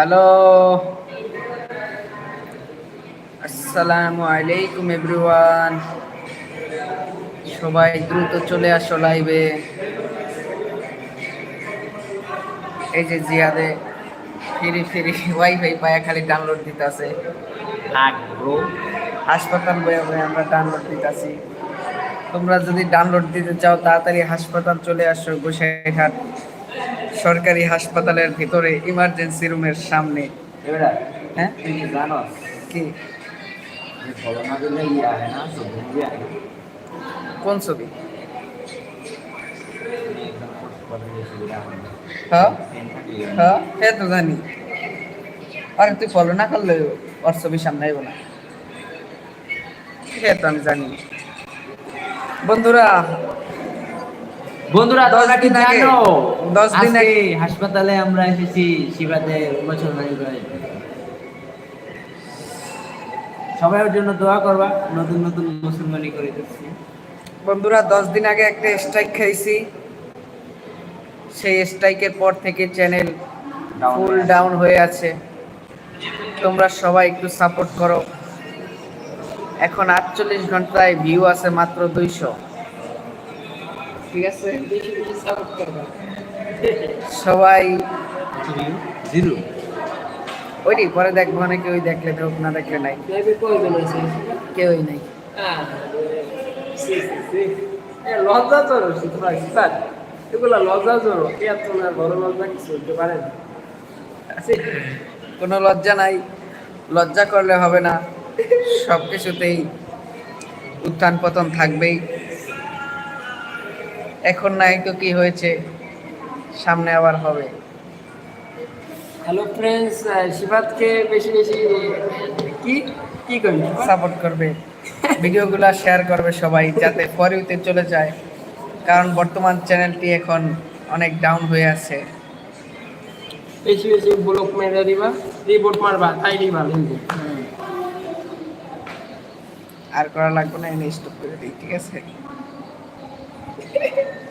Hello আসসালামু আলাইকুম everyone সবাই দ্রুত চলে আসো লাইভে এই যে জিয়াদে ফিরি ফিরি ওয়াইফাই পায়া খালি ডাউনলোড লাগ ব্রো হাসপাতাল বয়ে বয়ে আমরা ডাউনলোড দিতেছি। তোমরা যদি ডাউনলোড দিতে চাও তাড়াতাড়ি হাসপাতাল চলে আসো গোসাইঘাট। সরকারি হাসপাতালের ভিতরে ইমার্জেন্সি রুমের সামনে। হ্যাঁ? কি? হয় কোন ছবি? হ্যাঁ? হ্যাঁ? তো জানি। আরে তুই ফলো না করলে ওর ছবি সামনে আইব না। সে তো আমি জানি। বন্ধুরা বন্ধুরা দশ দিন আগে- জানো দশ দিন আগে- হাসপাতালে আমরা এসেছি শিবাতে করে সবার জন্য দোয়া করবা নতুন নতুন মুসলমানি করে দিচ্ছি। বন্ধুরা দশ দিন আগে একটা স্ট্রাইক খাইছি সেই স্ট্রাইকের পর থেকে চ্যানেল ফুল ডাউন হয়ে আছে। তোমরা সবাই একটু সাপোর্ট করো। এখন আটচল্লিশ ঘন্টায় ভিউ আছে মাত্র দুইশো। ঠিক আছে? সবাই জিরো। ওইটি পরে দেখব না কেউই দেখলে হোক না দেখলে নাই। কেউই নাই। লজ্জা চলো স্যার এগুলো লজ্জা চলো এত না বড় লজ্জা কিছু হতে পারে না। কোনো লজ্জা নাই লজ্জা করলে হবে না সব কিছুতেই উত্থান পতন থাকবেই। এখন নাই তো কি হয়েছে? সামনে আবার হবে। হ্যালো ফ্রেন্ডস শিবাতকে বেশি বেশি কি? কি করি সাপোর্ট করবে। ভিডিওগুলো শেয়ার করবে সবাই যাতে পরেতে চলে যায়। কারণ বর্তমান চ্যানেলটি এখন অনেক ডাউন হয়ে আছে। বেশি বেশি ব্লক মেরে দিবা রিপোর্ট মারবা তাই দিবা। আর করা লাগবে না এনে স্টপ করে দিই ঠিক আছে? はい。